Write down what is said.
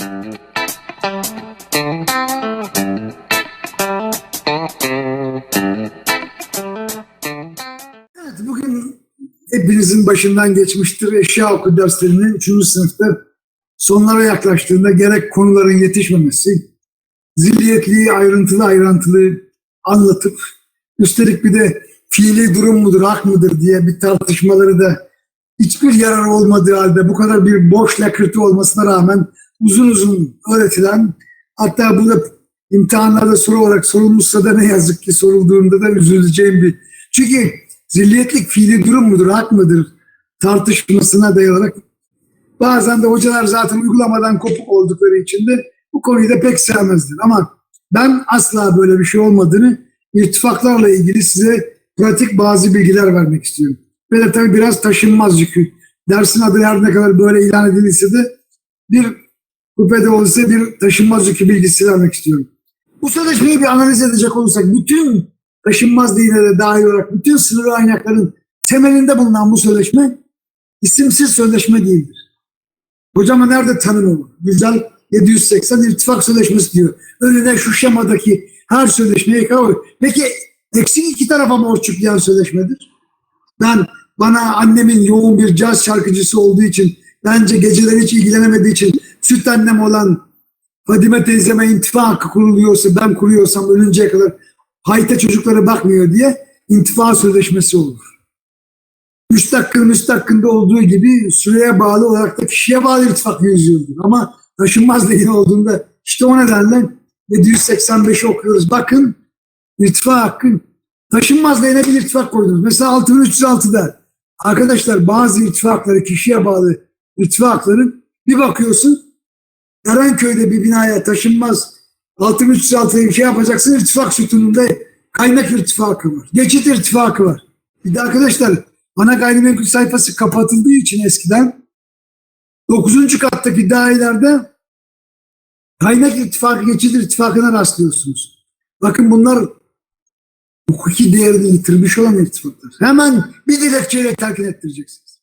Evet, bugün hepinizin başından geçmiştir. Eşya oku derslerinin 3. sınıfta sonlara yaklaştığında gerek konuların yetişmemesi, zilliyetliği ayrıntılı ayrıntılı anlatıp üstelik bir de fiili durum mudur, hak mıdır diye bir tartışmaları da hiçbir yarar olmadığı halde bu kadar bir boş lakırtı olmasına rağmen uzun uzun öğretilen hatta bu da imtihanlarda soru olarak sorulmuşsa da ne yazık ki sorulduğunda da üzüleceğim bir. Çünkü zilliyetlik fiili durum mudur, hak mıdır tartışmasına dayanarak bazen de hocalar zaten uygulamadan kopuk oldukları için de bu konuyu da pek sevmezler. Ama ben asla böyle bir şey olmadığını irtifaklarla ilgili size pratik bazı bilgiler vermek istiyorum. Ve de tabii biraz taşınmaz yükü. Dersin adı her ne kadar böyle ilan edilirse de bir kupede olsa bir taşınmaz yükü bilgisi vermek istiyorum. Bu sözleşmeyi bir analiz edecek olursak bütün taşınmaz değine dahil olarak bütün sınır kaynakların temelinde bulunan bu sözleşme isimsiz sözleşme değildir. Hocama nerede tanımı var? Güzel 780 irtifak sözleşmesi diyor. Önüne şu şemadaki her sözleşmeye kavur. Peki eksik iki tarafa borç yükleyen sözleşmedir. Ben bana annemin yoğun bir caz şarkıcısı olduğu için bence geceleri hiç ilgilenemediği için süt annem olan Fadime teyzeme intifa hakkı kuruluyorsa ben kuruyorsam ölünceye kadar hayta çocuklara bakmıyor diye intifa sözleşmesi olur. Müstakil müstakinde olduğu gibi süreye bağlı olarak da kişiye bağlı irtifak yüzüyordur. Ama taşınmaz lehine olduğunda işte o nedenle 785'i okuyoruz. Bakın irtifa hakkı taşınmaz lehine bir irtifak koydunuz. Mesela 6306'da arkadaşlar bazı irtifakları kişiye bağlı irtifakları bir bakıyorsun Erenköy'de bir binaya taşınmaz 6306'ya bir şey yapacaksın irtifak sütununda kaynak irtifakı var. Geçit irtifakı var. Bir de arkadaşlar ana gayrimenkul sayfası kapatıldığı için eskiden 9. kattaki dairelerde kaynak irtifakı, geçit irtifakına rastlıyorsunuz. Bakın bunlar hukuki değerini yitirmiş olan irtifaklar. Hemen bir dilekçeyle telkin ettireceksiniz.